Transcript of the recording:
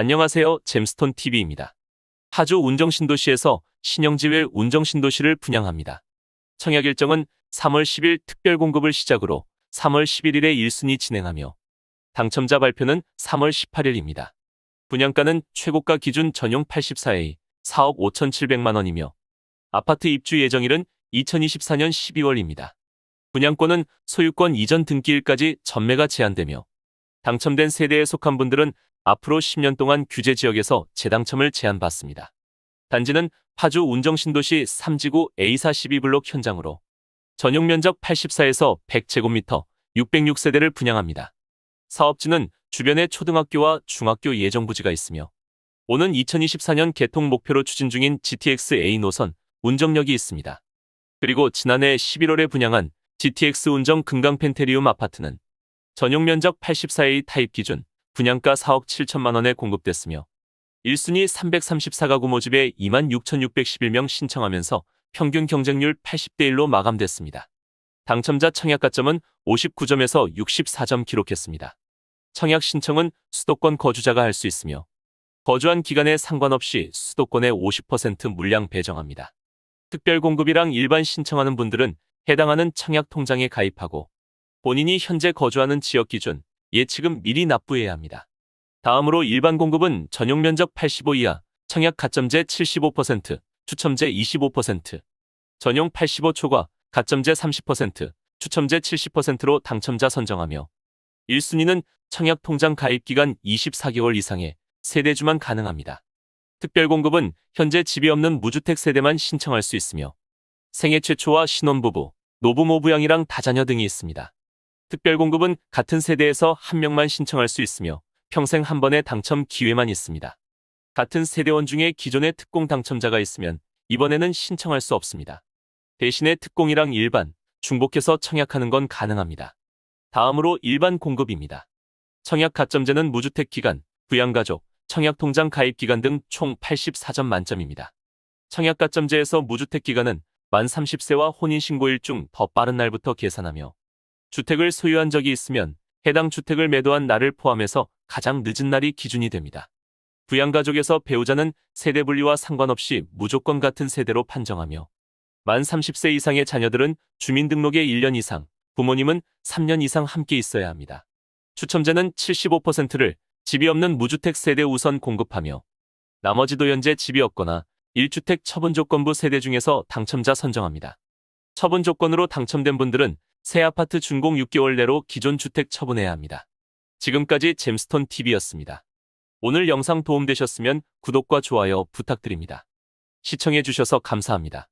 안녕하세요. 잼스톤 TV입니다. 파주 운정신도시에서 신영지웰 운정신도시를 분양합니다. 청약 일정은 3월 10일 특별 공급을 시작으로 3월 11일에 1순위 진행하며 당첨자 발표는 3월 18일입니다. 분양가는 최고가 기준 전용 84A 4억 5,700만 원이며 아파트 입주 예정일은 2024년 12월입니다. 분양권은 소유권 이전 등기일까지 전매가 제한되며 당첨된 세대에 속한 분들은 앞으로 10년 동안 규제 지역에서 재당첨을 제한받습니다. 단지는 파주 운정신도시 3지구 A42블록 현장으로 전용 면적 84에서 100제곱미터 606세대를 분양합니다. 사업지는 주변에 초등학교와 중학교 예정 부지가 있으며 오는 2024년 개통 목표로 추진 중인 GTX A 노선 운정역이 있습니다. 그리고 지난해 11월에 분양한 GTX 운정 금강 펜테리움 아파트는 전용 면적 84A 타입 기준 분양가 4억 7천만 원에 공급됐으며 1순위 334가구 모집에 26,611명 신청하면서 평균 경쟁률 80대 1로 마감됐습니다. 당첨자 청약 가점은 59점에서 64점 기록했습니다. 청약 신청은 수도권 거주자가 할 수 있으며 거주한 기간에 상관없이 수도권의 50% 물량 배정합니다. 특별 공급이랑 일반 신청하는 분들은 해당하는 청약 통장에 가입하고 본인이 현재 거주하는 지역 기준 예치금 미리 납부해야 합니다. 다음으로 일반 공급은 전용 면적 85 이하, 청약 가점제 75%, 추첨제 25%, 전용 85 초과, 가점제 30%, 추첨제 70%로 당첨자 선정하며 1순위는 청약 통장 가입 기간 24개월 이상의 세대주만 가능합니다. 특별 공급은 현재 집이 없는 무주택 세대만 신청할 수 있으며 생애 최초와 신혼부부, 노부모 부양이랑 다자녀 등이 있습니다. 특별 공급은 같은 세대에서 한 명만 신청할 수 있으며 평생 한 번의 당첨 기회만 있습니다. 같은 세대원 중에 기존의 특공 당첨자가 있으면 이번에는 신청할 수 없습니다. 대신에 특공이랑 일반, 중복해서 청약하는 건 가능합니다. 다음으로 일반 공급입니다. 청약 가점제는 무주택 기간, 부양가족, 청약통장 가입 기간 등 총 84점 만점입니다. 청약 가점제에서 무주택 기간은 만 30세와 혼인신고일 중 더 빠른 날부터 계산하며 주택을 소유한 적이 있으면 해당 주택을 매도한 날을 포함해서 가장 늦은 날이 기준이 됩니다. 부양가족에서 배우자는 세대 분리와 상관없이 무조건 같은 세대로 판정하며 만 30세 이상의 자녀들은 주민등록에 1년 이상, 부모님은 3년 이상 함께 있어야 합니다. 추첨자는 75%를 집이 없는 무주택 세대 우선 공급하며 나머지도 현재 집이 없거나 1주택 처분 조건부 세대 중에서 당첨자 선정합니다. 처분 조건으로 당첨된 분들은 새 아파트 준공 6개월 내로 기존 주택 처분해야 합니다. 지금까지 잼스톤 TV였습니다. 오늘 영상 도움되셨으면 구독과 좋아요 부탁드립니다. 시청해주셔서 감사합니다.